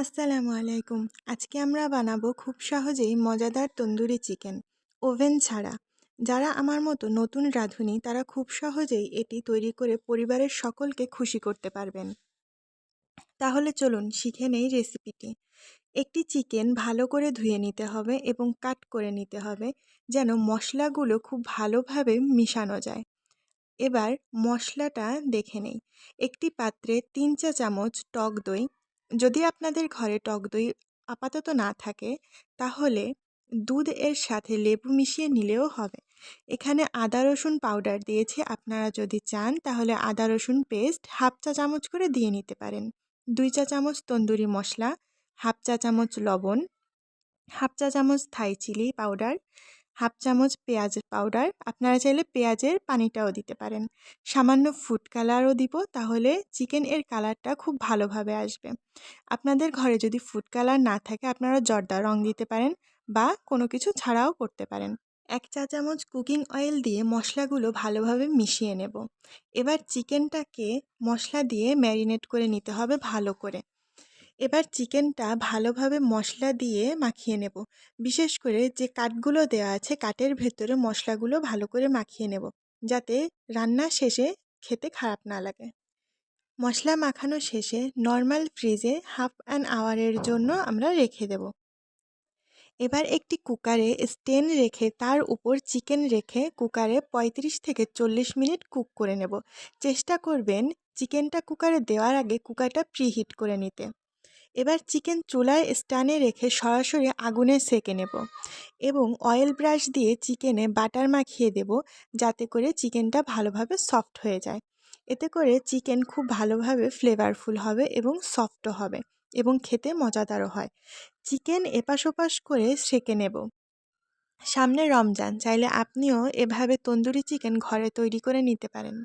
আসসালামু আলাইকুম। আজকে আমরা বানাবো খুব সহজেই মজাদার তন্দুরি চিকেন, ওভেন ছাড়া। যারা আমার মতো নতুন রাঁধুনি, তারা খুব সহজেই এটি তৈরি করে পরিবারের সকলকে খুশি করতে পারবেন। তাহলে চলুন শিখে নেই রেসিপিটি। একটি চিকেন ভালো করে ধুয়ে নিতে হবে এবং কাট করে নিতে হবে, যেন মশলাগুলো খুব ভালোভাবে মিশানো যায়। এবার মশলাটা দেখে নেই। একটি পাত্রে তিন চা চামচ টক দই যদি আপনাদের ঘরে টক দই আপাতত না থাকে, তাহলে দুধ এর সাথে লেবু মিশিয়ে নিলেও হবে। এখানে আদা, রসুন পাউডার দিয়েছি, আপনারা যদি চান, তাহলে আদা, রসুন পেস্ট হাফ চা চামচ করে দিয়ে নিতে পারেন। দুই চা চামচ তন্দুরি মশলা হাফ চা চামচ লবণ, হাফ চা চামচ থাই চিলি পাউডার হাফ চামচ পেঁয়াজ পাউডার আপনারা চাইলে পেঁয়াজের পানিটাও দিতে পারেন। সামান্য ফুড কালারও দিব, তাহলে চিকেন এর কালারটা খুব ভালোভাবে আসবে। আপনাদের ঘরে যদি ফুড কালার না থাকে, আপনারা জর্দা রং দিতে পারেন বা কোনো কিছু ছাড়াও করতে পারেন। এক চা চামচ কুকিং অয়েল দিয়ে মশলাগুলো ভালোভাবে মিশিয়ে নেব। এবার চিকেনটাকে মশলা দিয়ে ম্যারিনেট করে নিতে হবে ভালো করে। এবার চিকেনটা ভালোভাবে মশলা দিয়ে মাখিয়ে নেব। বিশেষ করে যে কাঠগুলো দেওয়া আছে কাঠের ভেতরে মশলাগুলো ভালো করে মাখিয়ে নেব, যাতে রান্না শেষে খেতে খারাপ না লাগে। মশলা মাখানো শেষে নর্মাল ফ্রিজে হাফ অ্যান আওয়ারের জন্য আমরা রেখে দেব। এবার একটি কুকারে স্টেন রেখে তার উপর চিকেন রেখে কুকারে ৩৫ থেকে চল্লিশ মিনিট কুক করে নেব। চেষ্টা করবেন চিকেনটা কুকারে দেওয়ার আগে কুকারটা প্রিহিট করে নিতে। এবার চিকেন চুলায় স্টানে রেখে সরাসরি আগুনে সেকে নেব এবং অয়েল ব্রাশ দিয়ে চিকেনে বাটার মাখিয়ে দেব যাতে করে চিকেনটা ভালোভাবে সফট হয়ে যায়। এতে করে চিকেন খুব ভালোভাবে ফ্লেভারফুল হবে এবং সফটও হবে এবং খেতে মজাদারও হয়। চিকেন এপাশ ওপাশ করে সেকে নেব। সামনে রমজান, চাইলে আপনিও এভাবে তন্দুরি চিকেন ঘরে তৈরি করে নিতে পারেন।